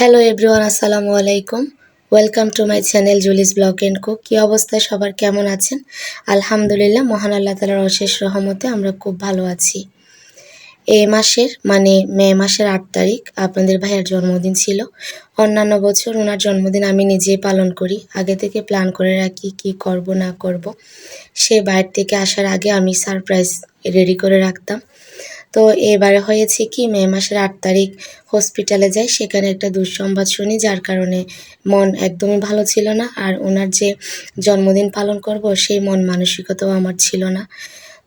Hello everyone আসসালামু আলাইকুম welcome to my channel Julie's blog and cook কী অবস্থায় সবার কেমন আছেন? আলহামদুলিল্লাহ, মহান আল্লাহ তালার অশেষ রহমতে আমরা খুব ভালো আছি। এ মাসের মানে মে মাসের আট তারিখ, আপনাদের ভাইয়ের জন্মদিন ছিল। অন্যান্য বছর ওনার জন্মদিন আমি নিজেই পালন করি। আগে থেকে প্ল্যান করে রাখি কি করব, না করব। সে বাইরে থেকে আসার আগে আমি সারপ্রাইজ রেডি করে রাখতাম। তো এবারে হয়েছে কি, মে মাসের আট তারিখ হসপিটালে যাই, সেখানে একটা দুঃসংবাদ শুনি, যার কারণে মন একদমই ভালো ছিল না। আর ওনার যে জন্মদিন পালন করব, সেই মন মানসিকতাও আমার ছিল না।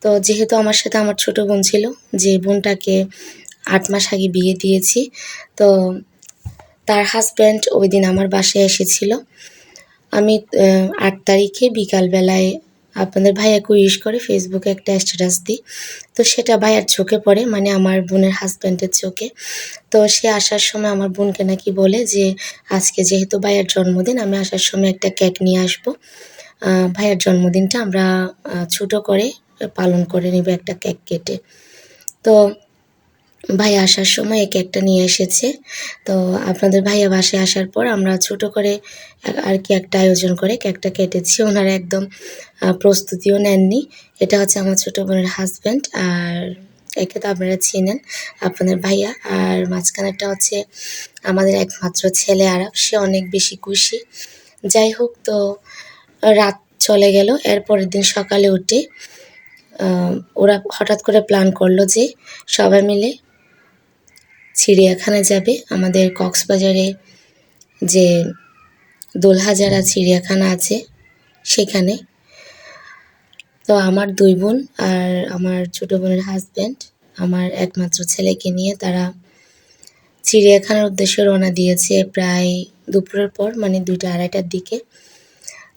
তো যেহেতু আমার সাথে আমার ছোট বোন ছিল, যে বোনটাকে আট মাস আগে বিয়ে দিয়েছি, তো তার হাজব্যান্ড ওই দিন আমার বাসায় এসেছিল। আমি আট তারিখে বিকালবেলায় আপনাদের ভাইয়াকে উইশ করে ফেসবুকে একটা স্ট্যাটাস দিই। তো সেটা ভাইয়ার চোখে পড়ে মানে আমার বোনের হাজব্যান্ডের চোখে। তো সে আসার সময় আমার বোনকে নাকি বলে যে, আজকে যেহেতু ভাইয়ার জন্মদিন, আমি আসার সময় একটা কেক নিয়ে আসব। ভাইয়ার জন্মদিনটা আমরা ছোট করে পালন করে নেব একটা কেক কেটে। তো ভাই আসার সময় এই কেকটা নিয়ে এসেছে। তো আপনাদের ভাইয়া বাসায় আসার পর আমরা ছোট করে আর কি একটা আয়োজন করে কেকটা কেটেছি। ওনারা একদম প্রস্তুতিও নেননি। এটা হচ্ছে আমার ছোটো বোনের হাজব্যান্ড আর একে তো আপনারা চিনেন, আপনাদের ভাইয়া। আর মাঝখানেরটা হচ্ছে আমাদের একমাত্র ছেলে আরব সে অনেক বেশি খুশি। যাই হোক তো, রাত চলে গেল। এর পরের দিন সকালে উঠে ওরা হঠাৎ করে প্ল্যান করল যে সবাই মিলে চিড়িয়াখানা যাবে। আমাদের কক্সবাজারে যে দোলহাজারা চিড়িয়াখানা আছে, সেখানে। তো আমার দুই বোন আর আমার ছোটো বোনের হাজব্যান্ড আমার একমাত্র ছেলেকে নিয়ে তারা চিড়িয়াখানার উদ্দেশ্যে রওনা দিয়েছে প্রায় দুপুরের পর মানে দুইটা আড়াইটার দিকে।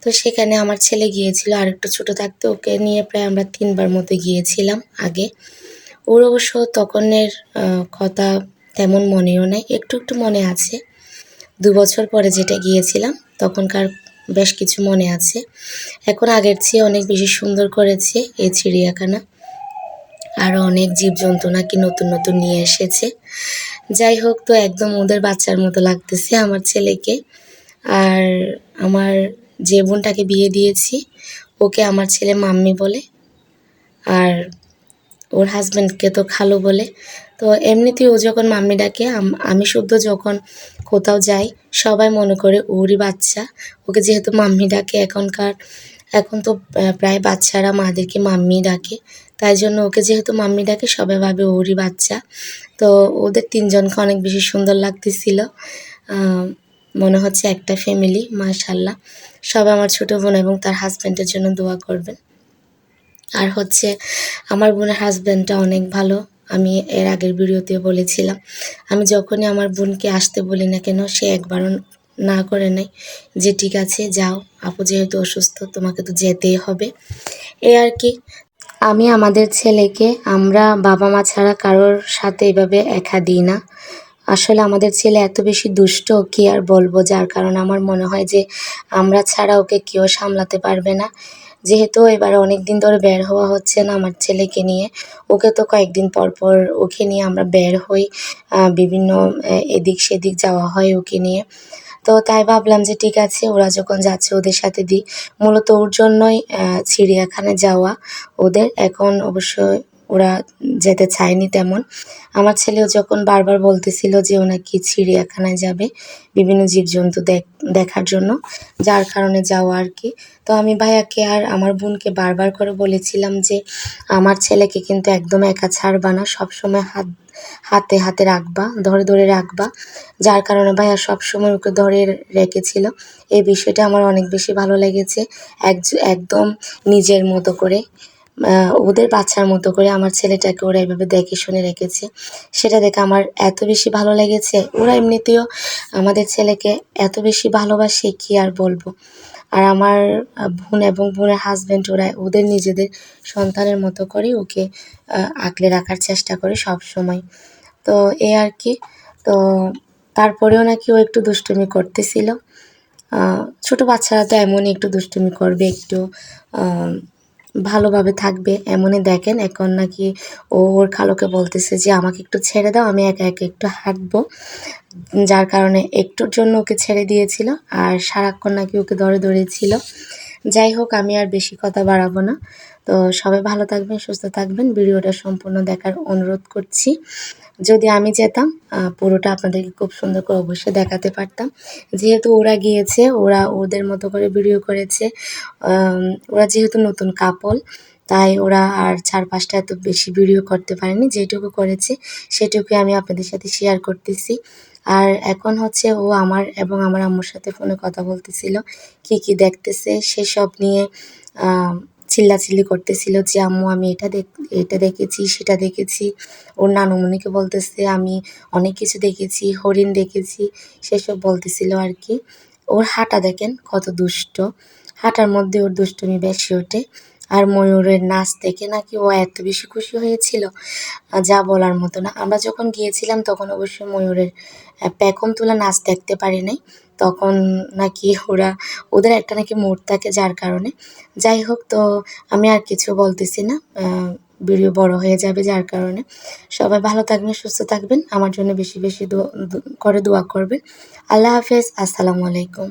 তো সেখানে আমার ছেলে গিয়েছিল, আর একটু ছোটো থাকতে ওকে নিয়ে প্রায় আমরা তিনবার মতো গিয়েছিলাম আগে। ওর অবশ্য তখনের কথা তেমন মনেও নেই, একটু একটু মনে আছে। দু বছর পরে যেটা গিয়েছিলাম, তখনকার বেশ কিছু মনে আছে। এখন আগের চেয়ে অনেক বেশি সুন্দর করেছে এই চিড়িয়াখানা। আরও অনেক জীবজন্তু নাকি নতুন নতুন নিয়ে এসেছে। যাই হোক, তো একদম ওদের বাচ্চার মতো লাগতেছে আমার ছেলেকে। আর আমার যে বোনটাকে বিয়ে দিয়েছি, ওকে আমার ছেলে মাম্মি বলে। আর ওর হাজব্যান্ডকে তো খালো বলে। তো এমনিতেই ও যখন মাম্মি ডাকে, আমি শুদ্ধ যখন কোথাও যাই, সবাই মনে করে ওরই বাচ্চা। ওকে যেহেতু মাম্মি ডাকে, এখনকার, এখন তো প্রায় বাচ্চারা মাদেরকে মাম্মি ডাকে। তাই জন্য ওকে যেহেতু মাম্মি ডাকে, সবাই ভাবে ওরই বাচ্চা। তো ওদের তিনজনকে অনেক বেশি সুন্দর লাগতেছিল। মনে হচ্ছে একটা ফ্যামিলি মাশাল্লাহ। সবাই আমার ছোটো বোন এবং তার হাজব্যান্ডের জন্য দোয়া করবেন। আর হচ্ছে আমার বোনের হাজব্যান্ডটা অনেক ভালো। আমি এর আগের ভিডিওতে বলেছিলাম। আমি যখনই আমার বোনকে আসতে বলি না কেন, সে একবারও না করে নেয় যে, ঠিক আছে, যাও। আপু যেহেতু অসুস্থ, তোমাকে তো যেতেই হবে। এ আর কি। আমি আমাদের ছেলেকে, আমরা বাবা মা ছাড়া কারোর সাথে এভাবে একা দিই না। আসলে আমাদের ছেলে এত বেশি দুষ্ট, কি আর বলব? যার কারণে আমার মনে হয় যে, আমরা ছাড়া ওকে কেউ সামলাতে পারবে না। যেহেতু এবার অনেক দিন ধরে বের হওয়া হচ্ছে না আমার ছেলেকে নিয়ে, ওকে তো কয়েকদিন পর পর ওকে নিয়ে আমরা বের হই বিভিন্ন এদিক সেদিক যাওয়া হয় ওকে নিয়ে। তো তাই ভাবলাম যে ঠিক আছে, ওরা যখন যাচ্ছে ওদের সাথে দিই। মূলত ওর জন্যই চিড়িয়াখানা যাওয়া ওদের। এখন অবশ্যই ওরা যেতে চায়নি তেমন। আমার ছেলেও যখন বারবার বলতেছিল যে ও নাকি চিড়িয়াখানায় যাবে বিভিন্ন জীবজন্তু দেখার জন্য, যার কারণে যাওয়া আর কি। তো আমি ভাইয়াকে আর আমার বোনকে বারবার করে বলেছিলাম যে আমার ছেলেকে কিন্তু একদম একা ছাড়বা না, সবসময় হাত, হাতে হাতে রাখবা, ধরে ধরে রাখবা। যার কারণে ভাইয়া সবসময় ওকে ধরে রেখেছিল। এই বিষয়টা আমার অনেক বেশি ভালো লেগেছে। এক একদম নিজের মতো করে ওদের বাচ্চার মতো করে আমার ছেলেটাকে ওরা এভাবে দেখে শুনে রেখেছে। সেটা দেখে আমার এত বেশি ভালো লেগেছে। ওরা এমনিতেও আমাদের ছেলেকে এত বেশি ভালোবাসে, কি আর বলব? আর আমার বোন এবং বোনের হাজব্যান্ড ওরা ওদের নিজেদের সন্তানের মতো করে ওকে আঁকলে রাখার চেষ্টা করে সব সময় তো এ আর কি। তো তারপরেও নাকি ও একটু দুষ্টুমি করতেছিল। ছোট বাচ্চারা তো এমনই একটু দুষ্টুমি করবে, একটু ভালোভাবে থাকবে। এমনই দেখেন, এখন নাকি ও ওর খালোকে বলতেছে যে, আমাকে একটু ছেড়ে দাও, আমি একা একা একটু হাঁটবো। যার কারণে একটুর জন্য ওকে ছেড়ে দিয়েছিল আর সারাক্ষণ নাকি ওকে ধরে ধরেছিল। যাই হোক, আমি আর বেশি কথা বাড়াবো না। তো সবাই ভালো থাকবেন, সুস্থ থাকবেন। ভিডিওটা সম্পূর্ণ দেখার অনুরোধ করছি। যদি আমি যেতাম পুরোটা আপনাদেরকে খুব সুন্দর করে অবশ্যই দেখাতে পারতাম। যেহেতু ওরা গিয়েছে, ওরা ওদের মতো করে ভিডিও করেছে ওরা যেহেতু নতুন কাপল তাই ওরা আর চার পাঁচটা এত বেশি ভিডিও করতে পারেনি। যেটুকু করেছে, সেটুকু আমি আপনাদের সাথে শেয়ার করতেছি। আর এখন হচ্ছে ও আমার এবং আমার আম্মুর সাথে ফোনে কথা বলতেছিল, কি কি দেখতেছে, সেসব নিয়ে চিল্লাচিল্লি করতেছিল যে, আম্মু, আমি এটা দেখ, এটা দেখেছি, সেটা দেখেছি। ওর নানুমণিকে বলতেছে, আমি অনেক কিছু দেখেছি, হরিণ দেখেছি। সেসব বলতেছিল আর কি। ওর হাঁটা দেখেন কত দুষ্ট। হাঁটার মধ্যে ওর দুষ্টুমি বেশি ওঠে। আর ময়ূরের নাচ দেখে নাকি ও এত বেশি খুশি হয়েছিল যা বলার মতো না। আমরা যখন গিয়েছিলাম, তখন অবশ্যই ময়ূরের প্যাকম তোলা নাচ দেখতে পারি নাই। তখন নাকি ওরা, ওদের একটা নাকি মোড় থাকে যার কারণে। যাই হোক, তো আমি আর কিছু বলতেছি না। ভিডিও বড় হয়ে যাবে যার কারণে। সবাই ভালো থাকবেন, সুস্থ থাকবেন। আমার জন্য বেশি বেশি করে দোয়া করবেন। আল্লাহ হাফেজ, আসসালামু আলাইকুম।